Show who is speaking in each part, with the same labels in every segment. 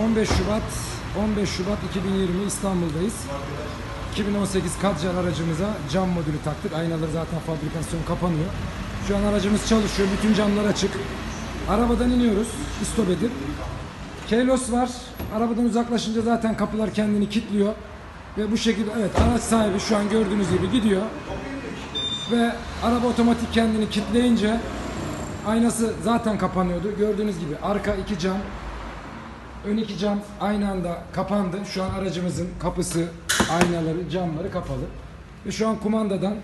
Speaker 1: 15 Şubat 15 Şubat 2020 İstanbul'dayız. 2018 Kadjar aracımıza cam modülü taktık. Aynaları zaten fabrikasyon kapanıyor. Şu an aracımız çalışıyor. Bütün camlar açık. Arabadan iniyoruz. İstop edip. Kelos var. Arabadan uzaklaşınca zaten kapılar kendini kilitliyor. Ve bu şekilde evet araç sahibi şu an gördüğünüz gibi gidiyor. Ve araba otomatik kendini kilitleyince aynası zaten kapanıyordu. Gördüğünüz gibi arka iki cam, ön iki cam aynı anda kapandı. Şu an aracımızın kapısı, aynaları, camları kapalı. Ve şu an kumandadan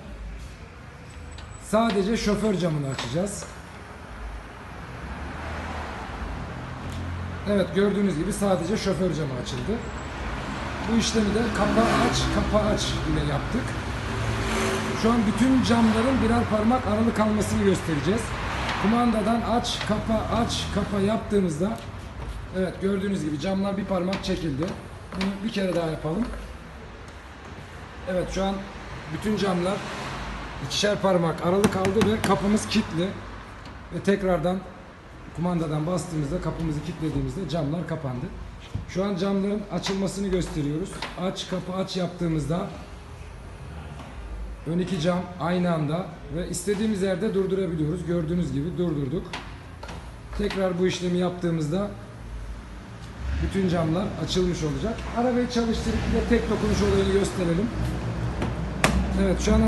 Speaker 1: sadece şoför camını açacağız. Evet gördüğünüz gibi sadece şoför camı açıldı. Bu işlemi de kapa aç, kapa aç ile yaptık. Şu an bütün camların birer parmak aralık kalmasını göstereceğiz. Kumandadan aç, kapa, aç, kapa yaptığımızda evet gördüğünüz gibi camlar bir parmak çekildi. Bunu bir kere daha yapalım. Evet şu an bütün camlar ikişer parmak aralık aldı ve kapımız kilitli. Ve tekrardan kumandadan bastığımızda kapımızı kilitlediğimizde camlar kapandı. Şu an camların açılmasını gösteriyoruz. Aç kapı aç yaptığımızda ön iki cam aynı anda ve istediğimiz yerde durdurabiliyoruz. Gördüğünüz gibi durdurduk. Tekrar bu işlemi yaptığımızda bütün camlar açılmış olacak. Arabayı çalıştırıp bir de tek dokunuş olayını gösterelim. Evet şu an